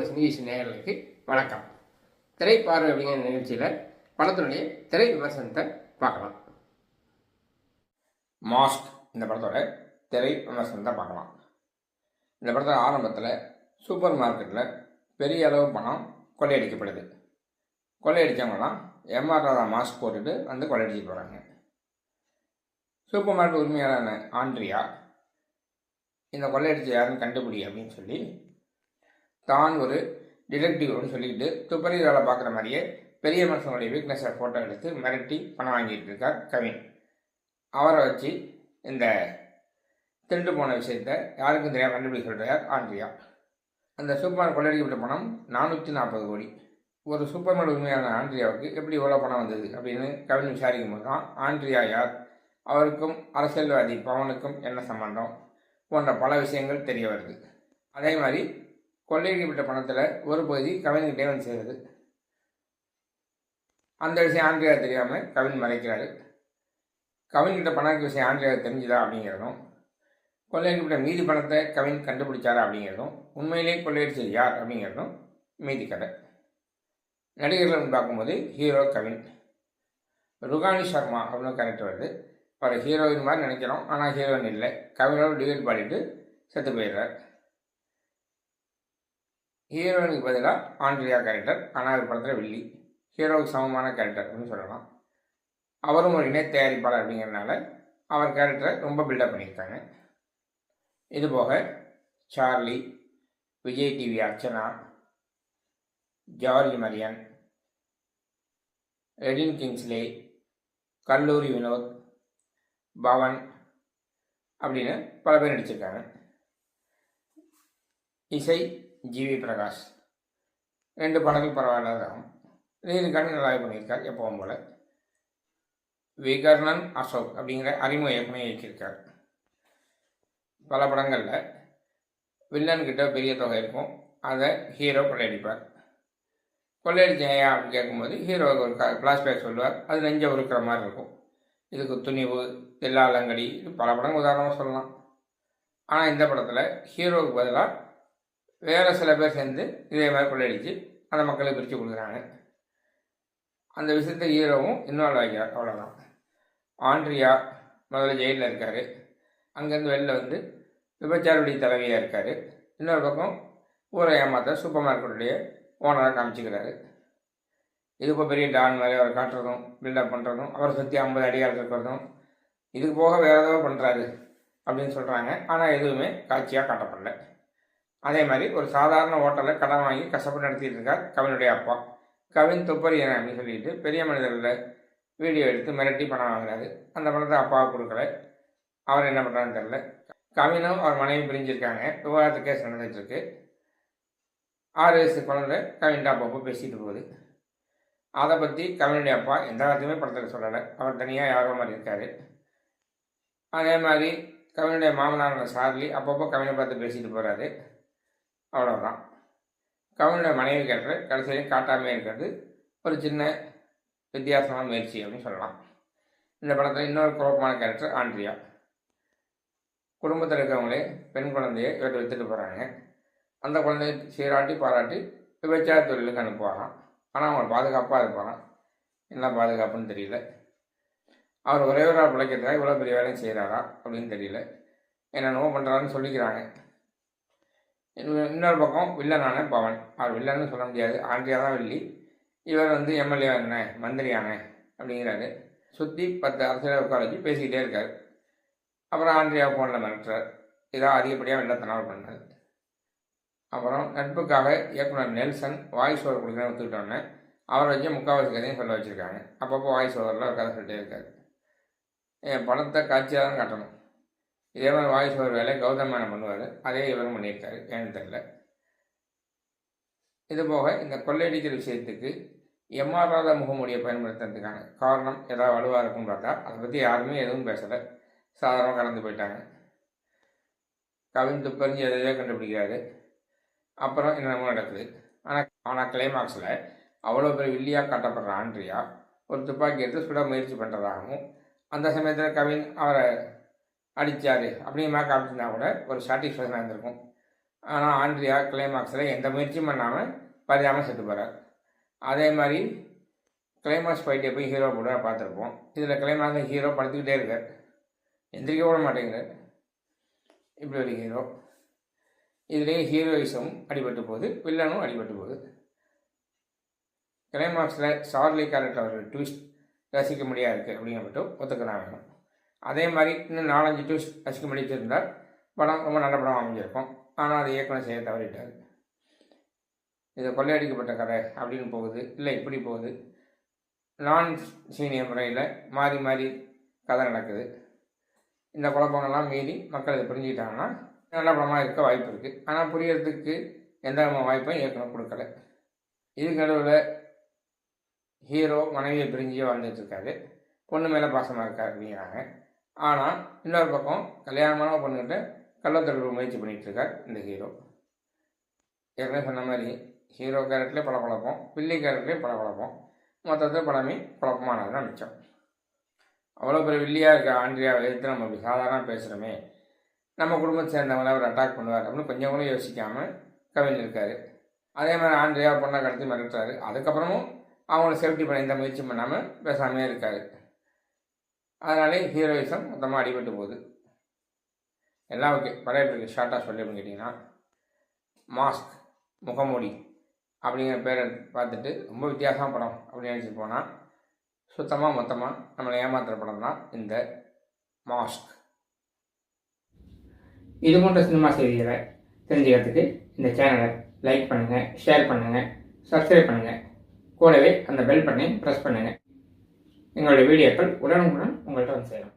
அன்புள்ள சினிகேஷன் நேயர்களுக்கு வணக்கம். திரைப்பார்வை அப்படிங்கிற நிகழ்ச்சியில் படத்தினுடைய திரை விமர்சனத்தை பார்க்கலாம். மாஸ்க் இந்த படத்தோட திரை விமர்சனத்தை பார்க்கலாம். இந்த படத்தோட ஆரம்பத்தில் சூப்பர் மார்க்கெட்டில் பெரிய அளவு பணம் கொள்ளையடிக்கப்படுது. கொள்ளையடித்தவங்களாம் எம்ஆர் ராதா மாஸ்க் போட்டுட்டு வந்து கொள்ளையடிச்சு போகிறாங்க சூப்பர் மார்க்கெட் உரிமையாளரான ஆண்ட்ரியா இந்த கொள்ளையடிச்சு யாருன்னு கண்டுபிடி அப்படின்னு சொல்லி தான் ஒரு டிடெக்டிவ்னு அப்படின்னு சொல்லிக்கிட்டு துப்பறி வேலை பார்க்குற மாதிரியே பெரிய மனுஷனுடைய வீக்னஸை ஃபோட்டோ எடுத்து மிரட்டி பணம் வாங்கிட்டு இருக்கார் கவின். அவரை வச்சு இந்த திருட்டு போன விஷயத்த யாருக்கும் தெரியாமல் கண்டுபிடிக்க சொல்கிறார் ஆண்ட்ரியா. அந்த சூப்பர் கொள்ளடிக்கப்பட்ட பணம் நானூற்றி நாற்பது கோடி. ஒரு சூப்பர் மார்க்கெட் உண்மையான ஆண்ட்ரியாவுக்கு எப்படி இவ்வளோ பணம் வந்தது அப்படின்னு கவின் விசாரிக்கும் போது தான் ஆண்ட்ரியா யார்? அவருக்கும் அரசியல்வாதி பவனுக்கும் என்ன சம்பந்தம்? போன்ற பல விஷயங்கள் தெரிய வருது. அதே மாதிரி கொள்ளையடிக்கப்பட்ட பணத்தில் ஒரு பகுதி கவின்கிட்டே வந்து சேருது. அந்த விஷயம் ஆண்ட்ரியா தெரியாமல் கவின் மறைக்கிறாரு. கவின்கிட்ட பணம் விஷயம் ஆண்ட்ரியா தெரிஞ்சுதா அப்படிங்கிறதும் கொள்ளையடிக்கப்பட்ட மீதி பணத்தை கவின் கண்டுபிடிச்சாரா அப்படிங்கிறதும் உண்மையிலேயே கொள்ளையடிச்சது யார் அப்படிங்கிறதும் மீதி கதை. நடிகர்கள் பார்க்கும்போது ஹீரோ கவின். ருகானி சர்மா அப்படின்னு கரெக்ட் வருது. அவர் ஹீரோயின் மாதிரி நினைக்கிறோம். ஆனால் ஹீரோயின் இல்லை. கவினோட டிவேட் பாடிட்டு செத்து போயிடுறார். ஹீரோயினுக்கு பதிலாக ஆண்ட்ரியா கேரக்டர் ஆனால் அது படத்தில் வில்லி. ஹீரோவுக்கு சமமான கேரக்டர் அப்படின்னு சொல்லலாம். அவரும் ஒரு இணை தயாரிப்பாளர் அப்படிங்கிறனால அவர் கேரக்டரை ரொம்ப பில்டப் பண்ணியிருக்காங்க. இது போக Charlie Vijay TV Archana George Maryan Redin Kingsley Kalloori Vinoth Pavan அப்படின்னு பல பேர் நடிச்சிருக்காங்க. இசை ஜிவி பிரகாஷ். ரெண்டு படங்கள் பரவாயில்லாதாகும் ரீதிக்கான நல்லா பண்ணியிருக்கார் எப்பவும் போல். விகர்ணன் அசோக் அப்படிங்கிற அறிமுக இயக்குனர் இயக்கியிருக்கார். பல படங்களில் வில்லன்கிட்ட பெரிய தொகை இருக்கும். அதை ஹீரோ கொள்ளையடிப்பார். கொள்ளையடிச்சேயா அப்படின்னு கேட்கும்போது ஹீரோவுக்கு ஒரு ஃப்ளாஷ்பேக் சொல்லுவார். அது நெஞ்ச உருக்கிற மாதிரி இருக்கும். இதுக்கு துணிவு தில்லாலங்கடி இது பல படங்கள் உதாரணமாக சொல்லலாம். ஆனால் இந்த படத்தில் ஹீரோவுக்கு பதிலாக வேறு சில பேர் சேர்ந்து இதே மாதிரி கொள்ளையடிச்சு அந்த மக்களை பிரித்து கொடுக்குறாங்க. அந்த விஷயத்தை ஹீரோவும் இன்வால்வ் ஆகியார் அவ்வளோதான் ஆண்ட்ரியா முதல்ல ஜெயிலில் இருக்கார். அங்கேருந்து வெளில வந்து விபச்சாரடி தலைவியாக இருக்கார். இன்னொரு பக்கம் ஊரை ஏமாத்த சூப்பர் மார்க்கெட்டுடைய ஓனராக காமிச்சிக்கிறாரு. இது இப்போ பெரிய டான் மாதிரி அவர் காட்டுறதும் பில்டப் பண்ணுறதும் அவரை சுற்றி ஐம்பது அடியால் இருக்கிறதும் இதுக்கு போக வேறு ஏதோ பண்ணுறாரு அப்படின்னு சொல்கிறாங்க ஆனால் எதுவுமே காட்சியாக காட்டப்படல. அதே மாதிரி ஒரு சாதாரண ஹோட்டலில் கடன் வாங்கி கஷ்டப்பட்டு நடத்திட்டு இருக்கார் கவினுடைய அப்பா. கவின் துப்பரியன் அப்படின்னு சொல்லிட்டு பெரிய மனிதர்களில் வீடியோ எடுத்து மிரட்டி பணம் வாங்குறாரு. அந்த பணத்தை அப்பாவை கொடுக்கல. அவர் என்ன பண்ணுறான்னு தெரில கவினும் அவர் மனைவி பிரிஞ்சிருக்காங்க. விவாதத்து கேஸ் நடந்துகிட்ருக்கு ஆறு வயசு குழந்தை கவின்ட்ட அப்பப்போ பேசிட்டு போகுது. அதை பற்றி கவினுடைய அப்பா எந்த வார்த்தையுமே படத்தில் சொல்லலை. அவர் தனியாக யாரோ மாதிரி இருக்கார். அதே மாதிரி கவினுடைய மாமனார் சார்லி அப்பப்போ கவினை பார்த்து பேசிட்டு போகிறாரு அவ்வளோதான் கவுனோட மனைவி கேரக்டர் கடைசியிலையும் காட்டாமே இருக்கிறது ஒரு சின்ன வித்தியாசமான முயற்சி அப்படின்னு சொல்லலாம். இந்த படத்தில் இன்னொரு குழப்பமான கேரக்டர் ஆண்ட்ரியா. குடும்பத்தில் இருக்கிறவங்களே பெண் குழந்தையை இவர்கிட்ட வித்துட்டு போகிறாங்க அந்த குழந்தைய சீராட்டி பாராட்டி விபச்சார தொழிலுக்கு அனுப்புவாராம். ஆனால் அவன் பாதுகாப்பாக இருப்பாரான் என்ன பாதுகாப்புன்னு தெரியல. அவர் ஒரே ஒரு பிழைக்கிறதுக்காக பிழைக்கிறதா இவ்வளோ பெரிய வேலையும் செய்கிறாரா அப்படின்னு தெரியல. என்னென்னவோ பண்ணுறாருன்னு சொல்லிக்கிறாங்க. இன்னொரு பக்கம் வில்லனான பவன். அவர் வில்லன்னு சொல்ல முடியாது. ஆண்டியாக தான் வில்லி இவர் வந்து எம்எல்ஏ என்ன மந்திரியான அப்படிங்கிறாரு. சுற்றி பத்து அரசியல் உட்கார வச்சு பேசிக்கிட்டே இருக்கார். அப்புறம் ஆண்ட்ரியா ஃபோனில் மிரட்டுறார். இதான் அதிகப்படியாக வெள்ளத்தனால் பண்ணார். அப்புறம் நட்புக்காக இயக்குனர் நெல்சன் வாய்ஸ் ஓவர் கொடுக்குறேன்னு ஒத்துக்கிட்டோன்னே அவரை வச்சு முக்கால்வாசி கதையும் சொல்ல வச்சுருக்காங்க. அப்பப்போ வாய்ஸ் ஓவரில் ஒரு கதை சொல்லிட்டே இருக்காரு. என் பணத்தை காட்சியாக தான் காட்டணும். இதே மாதிரி வாய்ஸ் ஓவர் வேலை கௌதம் பண்ணுவார். அதே இவரும் பண்ணியிருக்காரு. ஏன்னு தெரில இது போக இந்த கொள்ளையடிக்கிற விஷயத்துக்கு எம்ஆர் ராதா முகமூடியை பயன்படுத்துறதுக்கான காரணம் ஏதாவது வலுவாக இருக்கும்னு பார்த்தா அதை பற்றி யாருமே எதுவும் பேசலை. சாதாரணமாக கடந்து போயிட்டாங்க. கவின் பறிஞ்சு எதையோ கண்டுபிடிக்கிறாரு. அப்புறம் என்னென்னமோ நடக்குது? ஆனால் ஆனால் கிளைமாக்ஸில் அவ்வளோ பெரிய வில்லியாக காட்டப்படுற ஆண்ட்ரியா ஒரு துப்பாக்கி எடுத்து சுட முயற்சி பண்ணுறதாகவும் அந்த சமயத்தில் கவின் அவரை அடித்தார் அப்படிங்கிற மாதிரி காமிச்சிருந்தா கூட ஒரு சாட்டிஸ்ஃபேக்ஷனாக இருந்திருக்கும். ஆனால் ஆண்ட்ரியா கிளைமாக்ஸில் எந்த முயற்சியும் பண்ணாமல் பதியாமல் செத்து போகிறார் அதே மாதிரி கிளைமாக்ஸ் ஃபைட்டை போய் ஹீரோ கூட பார்த்துருப்போம். இதில் கிளைமாக்ஸ் ஹீரோ படுத்துக்கிட்டே இருக்கார். எந்திரிக்க கூட மாட்டேங்கிறார். இப்படி ஒரு ஹீரோ இதுலேயும் ஹீரோயிசமும் அடிபட்டு போகுது. வில்லனும் அடிபட்டு போகுது. கிளைமாக்ஸில் சார்லி கேரக்டர் ஒரு ட்விஸ்ட் ரசிக்க முடியாது இருக்குது அப்படிங்கிற மட்டும் ஒத்துக்க தான் வேணும். அதே மாதிரி இன்னும் நாலஞ்சு ட்விஸ்ட் ரசிக்க முடித்திருந்தால் படம் ரொம்ப நல்ல படம் அமைஞ்சிருக்கும். ஆனால் அதை இயக்குனர் செய்ய தவறிட்டார். இது கொள்ளையடிக்கப்பட்ட கதை அப்படின்னு போகுது. இல்லை இப்படி போகுது. நான் சீனியர் முறையில் மாறி மாறி கதை நடக்குது. இந்த குழப்பங்கள்லாம் மீறி மக்கள் இதை புரிஞ்சுக்கிட்டாங்கன்னா நல்ல படமாக இருக்க வாய்ப்பு இருக்குது ஆனால் புரியறதுக்கு எந்த விதமான வாய்ப்பும் இயக்குனர் கொடுக்கல. இதுக்கு நடுவில் ஹீரோ மனைவியை பிரிஞ்சு வாழ்ந்துட்டு இருக்காரு. பொண்ணு மேலே பாசமாக இருக்கார் அப்படிங்கிறாங்க. ஆனால் இன்னொரு பக்கம் கல்யாணமான பொண்ணுகிட்ட கள்ளத்தொடர்பு முயற்சி பண்ணிகிட்டு இருக்கார் இந்த ஹீரோ ஏற்கனவே சொன்ன மாதிரி ஹீரோ கேரக்டர்லேயே பல குழப்பம் பில்லி கேரக்டர்லேயும் பல குழப்பம் மொத்தத்தில் படமே குழப்பமானது தான் மிச்சம். அவ்வளோ பெரிய வில்லியாக இருக்க ஆண்ட்ரியாவை எதிர்த்து நம்ம இப்படி சாதாரண பேசுகிறோமே நம்ம குடும்பத்தை சேர்ந்தவங்கள அவர் அட்டாக் பண்ணுவார் அப்படின்னு கொஞ்சம் கூட யோசிக்காமல் கவிஞர் இருக்காரு. அதே மாதிரி ஆண்ட்ரியா பொண்ணை கடத்தி மிரட்டுறாரு. அதுக்கப்புறமும் அவங்கள சேஃப்டி பண்ண எந்த முயற்சியும் பண்ணாமல் பேசாமே இருக்காரு. அதனாலே ஹீரோயிசம் மொத்தமாக அடிபட்டு போகுது. எல்லாம் ஓகே படம் ஷார்ட்டாக சொல்லி அப்படின்னு கேட்டிங்கன்னா மாஸ்க் முகமூடி அப்படிங்கிற பேரை பார்த்துட்டு ரொம்ப வித்தியாசமான படம் அப்படின்னு நினச்சி போனால் சுத்தமாக மொத்தமாக நம்மளை ஏமாத்துகிற படம் தான் இந்த மாஸ்க் இது போன்ற சினிமா செய்திகளை தெரிஞ்சுக்கிறதுக்கு இந்த சேனலை லைக் பண்ணுங்கள் ஷேர் பண்ணுங்கள் சப்ஸ்கிரைப் பண்ணுங்கள் கூடவே அந்த பெல் பட்டனையும் ப்ரெஸ் பண்ணுங்கள் எங்களுடைய வீடியோக்கள் உடனுக்குடன் உங்கள்கிட்ட வந்து சேரும்.